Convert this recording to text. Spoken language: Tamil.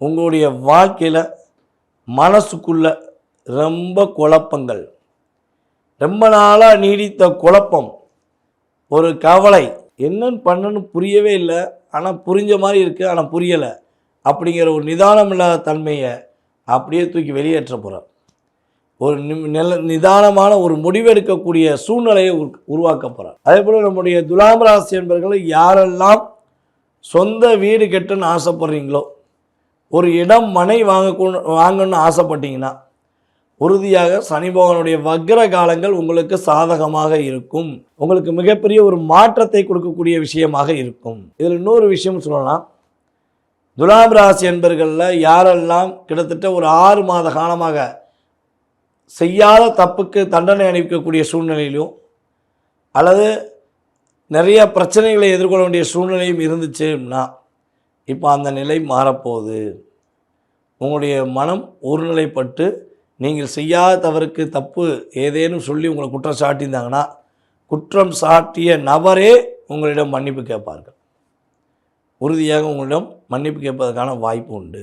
உங்களுடைய வாழ்க்கையில் மனசுக்குள்ள ரொம்ப குழப்பங்கள். ரொம்ப நாளாக நீடித்த குழப்பம். ஒரு கவலை. என்னன்னு பண்ணணும்னு புரியவே இல்லை. ஆனால் புரிஞ்ச மாதிரி இருக்குது ஆனால் புரியலை. அப்படிங்கிற ஒரு நிதானம் இல்லாத தன்மையை அப்படியே தூக்கி வெளியேற்ற போகிறார் ஒரு நில நிதானமான ஒரு முடிவெடுக்கக்கூடிய சூழ்நிலையை உருவாக்க போகிறார் அதே போல் நம்முடைய துலாம் ராசி என்பவர்கள் யாரெல்லாம் சொந்த வீடு கட்டுன்னு ஆசைப்படுறீங்களோ ஒரு இடம் மனை வாங்க வாங்கணும்னு ஆசைப்பட்டீங்கன்னா உறுதியாக சனி பகவானுடைய வக்ர காலங்கள் உங்களுக்கு சாதகமாக இருக்கும். உங்களுக்கு மிகப்பெரிய ஒரு மாற்றத்தை கொடுக்கக்கூடிய விஷயமாக இருக்கும். இதில் இன்னொரு விஷயம் சொல்லலாம். துலாம் ராசி என்பர்களில் யாரெல்லாம் கிட்டத்தட்ட ஒரு ஆறு மாத காலமாக செய்யாத தப்புக்கு தண்டனை அளிக்கக்கூடிய சூழ்நிலையிலும் அல்லது நிறைய பிரச்சனைகளை எதிர்கொள்ள வேண்டிய சூழ்நிலையும் இருந்துச்சுன்னா இப்போ அந்த நிலை மாறப்போகுது. உங்களுடைய மனம் ஒருநிலைப்பட்டு நீங்கள் செய்யாத தவறுக்கு தப்பு ஏதேனும் சொல்லி உங்களை குற்றம் சாட்டியிருந்தாங்கன்னா குற்றம் சாட்டிய நபரே உங்களிடம் மன்னிப்பு கேட்பார்கள். உறுதியாக உங்களிடம் மன்னிப்பு கேட்பதற்கான வாய்ப்பு உண்டு.